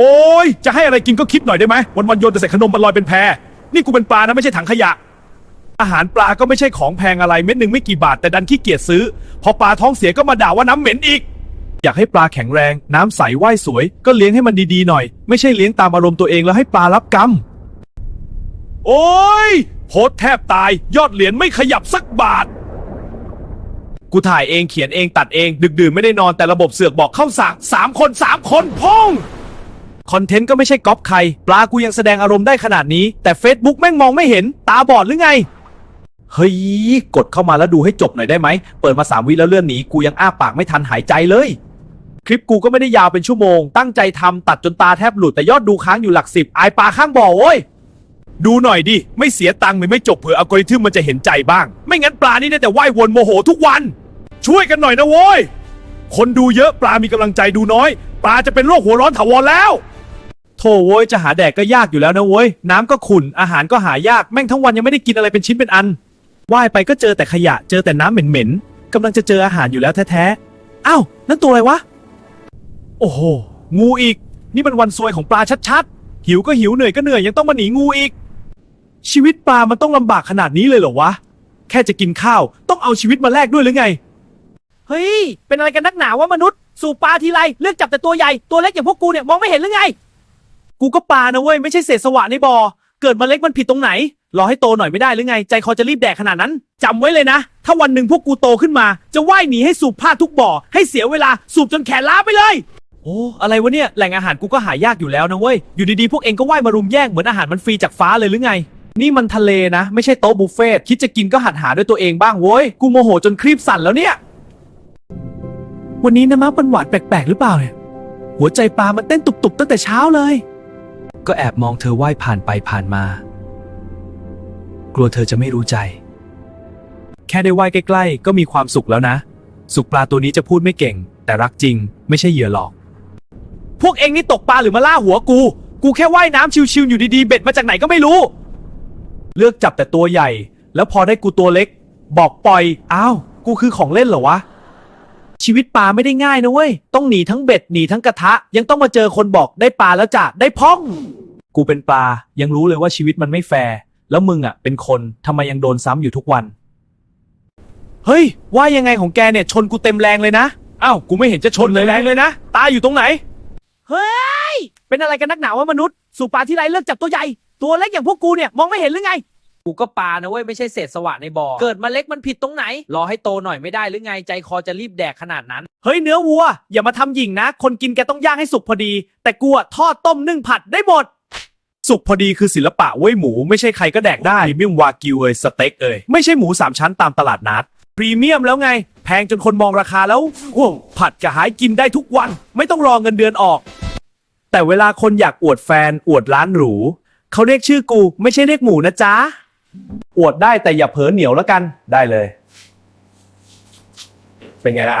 โอ้ยจะให้อะไรกินก็คิดหน่อยได้ไหมวันวันๆโยนแต่ใส่ขนมมันลอยเป็นแพนี่กูเป็นปลานะไม่ใช่ถังขยะ อาหารปลาก็ไม่ใช่ของแพงอะไรเม็ดหนึ่งไม่กี่บาทแต่ดันขี้เกียจซื้อ พอปลาท้องเสียก็มาด่าว่าน้ำเหม็นอีก อยากให้ปลาแข็งแรง น้ำใสว่ายสวย ก็เลี้ยงให้มันดีๆหน่อย ไม่ใช่เลี้ยงตามอารมณ์ตัวเองแล้วให้ปลารับกรรม โอ้ยโพสต์แทบตาย ยอดเหรียญไม่ขยับสักบาท กูถ่ายเองเขียนเองตัดเอง ดึกดื่นไม่ได้นอนแต่ระบบเสือกบอกเข้าสากสามคนสามคนพ้อง คอนเทนต์ก็ไม่ใช่ก๊อปใคร ปลากูยังแสดงอารมณ์ได้ขนาดนี้ แต่ Facebook แม่งมองไม่เห็น ตาบอดหรือไง เฮ้ย กดเข้ามาแล้วดูให้จบหน่อยได้ไหม เปิดมาสามวิแล้วเลื่อนหนี กูยังอ้าปากไม่ทันหายใจเลย คลิปกูก็ไม่ได้ยาวเป็นชั่วโมง ตั้งใจทำตัดจนตาแทบหลุด แต่ยอดดูค้างอยู่หลักสิบ อายปลาข้างบ่อโว้ย ดูหน่อยดิ ไม่เสียตังค์ไม่จบเผื่ออัลกอริทึมมันจะเห็นใจบ้าง ไม่งั้นปลานี่ได้แต่ว่ายวนโมโหทุกวัน ช่วยกันหน่อยนะโว้ย คนดูเยอะปลามีกำลังใจดูน้อย ปลาจะเป็นโรคหัวร้อนถาวรแล้ว โธ่โว้ยจะหาแดกก็ยากอยู่แล้วนะโว้ยน้ำก็ขุ่นอาหารก็หายากแม่งทั้งวันยังไม่ได้กินอะไรเป็นชิ้นเป็นอันว่ายไปก็เจอแต่ขยะเจอแต่น้ำเหม็นๆกำลังจะเจออาหารอยู่แล้วแท้ๆอ้าวนั่นตัวอะไรวะ โอ้โหงูอีก นี่มันวันซวยของปลาชัดๆ หิวก็หิวเหนื่อยก็เหนื่อยยังต้องมาหนีงูอีก ชีวิตปลามันต้องลำบากขนาดนี้เลยเหรอวะ แค่จะกินข้าวต้องเอาชีวิตมาแลกด้วยหรือไง เฮ้ย เป็นอะไรกันนักหนาว่ามนุษย์ สู่ปลาทีไรเลือกจับแต่ตัวใหญ่ตัวเล็กอย่างพวกกูเนี่ยมองไม่เห็นหรือไง กูก็ปลานะเว้ยไม่ใช่เศษสวะในบ่อเกิดมาเล็กมันผิดตรงไหน รอให้โตหน่อยไม่ได้หรือไง ใจคอจะรีบแดกขนาดนั้นจำไว้เลยนะ ถ้าวันหนึ่งพวกกูโตขึ้นมา จะว่ายหนีให้สูบผ้าทุกบ่อ ให้เสียเวลาสูบจนแขนล้าไปเลย โอ้อะไรวะเนี่ย แหล่งอาหารกูก็หายากอยู่แล้วนะเว้ย อยู่ดีๆ พวกเองก็ว่ายมารุมแย่งเหมือนอาหารมันฟรีจากฟ้าเลยหรือไง นี่มันทะเลนะ ไม่ใช่โต๊ะบุฟเฟ่ต์คิดจะกินก็หัดหาด้วยตัวเองบ้างเว้ย กูโมโหจนครีบสั่นแล้วเนี่ย วันนี้นะมะมันหวานแปลกๆหรือเปล่าเนี่ย หัวใจปลามันเต้นตุบๆตั้งแต่เช้าเลย ก็แอบมองเธอว่ายผ่านไปผ่านมา กลัวเธอจะไม่รู้ใจ แค่ได้ว่ายใกล้ๆ ก็มีความสุขแล้วนะ สุขปลาตัวนี้จะพูดไม่เก่ง แต่รักจริง ไม่ใช่เหยื่อหลอก พวกเองนี่ตกปลาหรือมาล่าหัวกู กูแค่ว่ายน้ำชิวๆอยู่ดีๆ เบ็ดมาจากไหนก็ไม่รู้ เลือกจับแต่ตัวใหญ่ แล้วพอได้กูตัวเล็ก บอกปล่อย อ้าว กูคือของเล่นเหรอวะ ชีวิตปลาไม่ได้ง่ายนะเว้ย ต้องหนีทั้งเบ็ดหนีทั้งกระทะ ยังต้องมาเจอคนบอกได้ปลาแล้วจ้ะได้พ้อง กูเป็นปลายังรู้เลยว่าชีวิตมันไม่แฟร์แล้วมึงอะ เป็นคนทำไมยังโดนซ้ำอยู่ทุกวัน เฮ้ย ว่ายังไงของแกเนี่ยชนกูเต็มแรงเลยนะอ้าวกูไม่เห็นจะชนเลยแรงเลยนะ ตาอยู่ตรงไหน เฮ้ย เป็นอะไรกันนักหนาว่ามนุษย์ สู่ปลาที่ไรเลือกจับตัวใหญ่ ตัวเล็กอย่างพวกกูเนี่ยมองไม่เห็นหรือไง กูก็ปลานะเว้ยไม่ใช่เศษสวะในบ่อเกิดมาเล็กมันผิดตรงไหน รอให้โตหน่อยไม่ได้หรือไงใจคอจะรีบแดกขนาดนั้น เฮ้ยเนื้อวัว อย่ามาทำหยิ่งนะ คนกินแกต้องย่างให้สุกพอดี แต่กูอะทอดต้มนึ่งผัดได้หมด สุกพอดีคือศิลปะเว้ยหมูไม่ใช่ใครก็แดกได้พรีเมียมวากิวเอยสเต็กเอยไม่ใช่หมูสามชั้นตามตลาดนัดพรีเมียมแล้วไง แพงจนคนมองราคาแล้วโอ้ผัดกะหายกินได้ทุกวัน ไม่ต้องรอเงินเดือนออก แต่เวลาคนอยากอวดแฟนอวดร้านหรู เขาเรียกชื่อกูไม่ใช่เรียกหมูนะจ๊ะ อวดได้แต่อย่าเผลอเหนียวแล้วกันได้เลย เป็นไงล่ะ